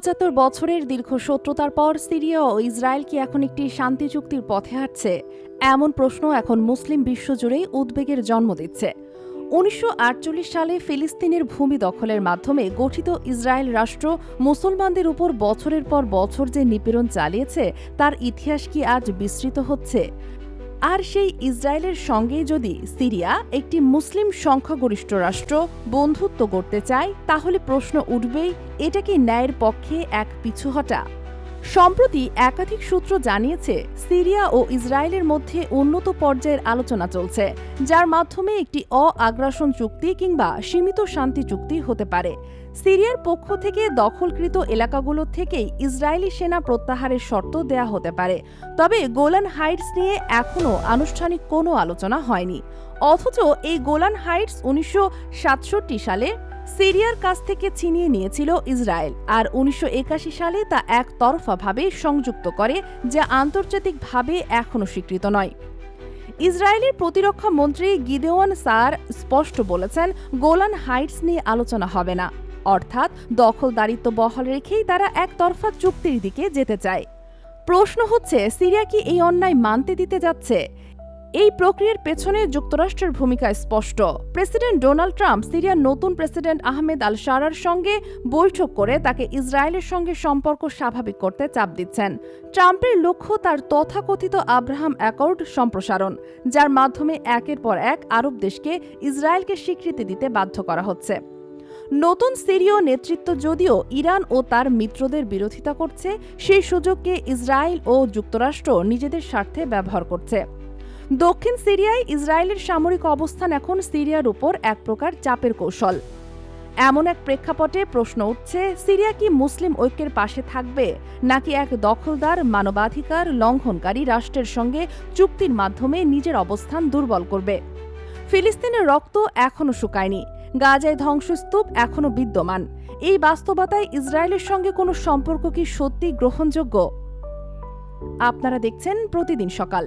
পঁচাত্তর বছরের দীর্ঘ শত্রুতার পর সিরিয়া ও ইসরায়েল কি এখন একটি শান্তি চুক্তির পথে হাঁটছে? এমন প্রশ্ন এখন মুসলিম বিশ্বজুড়েই উদ্বেগের জন্ম দিচ্ছে। উনিশশো আটচল্লিশ সালে ফিলিস্তিনের ভূমি দখলের মাধ্যমে গঠিত ইসরায়েল রাষ্ট্র মুসলমানদের উপর বছরের পর বছর যে নিপীড়ন চালিয়েছে, তার ইতিহাস কি আজ বিস্তৃত হচ্ছে? আর সেই ইসরায়েলের সঙ্গে যদি সিরিয়া, একটি মুসলিম সংখ্যাগরিষ্ঠ রাষ্ট্র, বন্ধুত্ব করতে চায়, তাহলে প্রশ্ন উঠবেই, এটা কি ন্যায়ের পক্ষে এক পিছুহটা সম্প্রতি একাধিক সূত্র জানিয়েছে, সিরিয়া ও ইসরায়েলের মধ্যে উন্নত পর্যায়ের আলোচনা চলছে, যার মাধ্যমে একটি অ আগ্রাসন চুক্তি কিংবা সীমিত শান্তি চুক্তি হতে পারে। সিরিয়ার পক্ষ থেকে দখলকৃত এলাকাগুলো থেকেই ইসরায়েলি সেনা প্রত্যাহারের শর্ত দেয়া হতে পারে। তবে গোলান হাইটস নিয়ে এখনও আনুষ্ঠানিক কোনো আলোচনা হয়নি। অথচ এই গোলান হাইটস উনিশশো সাতষট্টি সালে সিরিয়ার কাছ থেকে ছিনিয়ে নিয়েছিল ইসরায়েল, আর উনিশশো একাশি সালে তা একতরফাভাবে সংযুক্ত করে, যা আন্তর্জাতিকভাবে এখনও স্বীকৃত নয়। ইসরায়েলের প্রতিরক্ষা মন্ত্রী গিদেওয়ান সার স্পষ্ট বলেছেন, গোলান হাইটস নিয়ে আলোচনা হবে না। অর্থাৎ দখলদারিত্ব বহাল রেখেই তারা একতরফা চুক্তির দিকে যেতে চায়। প্রশ্ন হচ্ছে, সিরিয়া কি এই অন্যায় মানতে দিতে যাচ্ছে? এই প্রক্রিয়ার পেছনে যুক্তরাষ্ট্রের ভূমিকা স্পষ্ট। প্রেসিডেন্ট ডোনাল্ড ট্রাম্প সিরিয়ার নতুন প্রেসিডেন্ট আহমেদ আল সারার সঙ্গে বৈঠক করে তাকে ইসরায়েলের সঙ্গে সম্পর্ক স্বাভাবিক করতে চাপ দিচ্ছেন। ট্রাম্পের লক্ষ্য তার তথাকথিত আব্রাহাম অ্যাকর্ড সম্প্রসারণ, যার মাধ্যমে একের পর এক আরব দেশকে ইসরায়েলকে স্বীকৃতি দিতে বাধ্য করা হচ্ছে। নতুন সিরীয় নেতৃত্ব যদিও ইরান ও তার মিত্রদের বিরোধিতা করছে, সেই সুযোগকে ইসরায়েল ও যুক্তরাষ্ট্র নিজেদের স্বার্থে ব্যবহার করছে। দক্ষিণ সিরিয়ায় ইসরায়েলের সামরিক অবস্থান এখন সিরিয়ার উপর এক প্রকার চাপের কৌশল। এমন এক প্রেক্ষাপটে প্রশ্ন উঠছে, সিরিয়া কি মুসলিম ঐক্যের পাশে থাকবে, নাকি এক দখলদার, মানবাধিকার লঙ্ঘনকারী রাষ্ট্রের সঙ্গে চুক্তির মাধ্যমে নিজের অবস্থান দুর্বল করবে? ফিলিস্তিনের রক্ত এখনও শুকায়নি, গাজায় ধ্বংসস্তূপ এখনও বিদ্যমান। এই বাস্তবতায় ইসরায়েলের সঙ্গে কোনো সম্পর্ক কি সত্যি গ্রহণযোগ্য? আপনারা দেখছেন প্রতিদিন সকাল।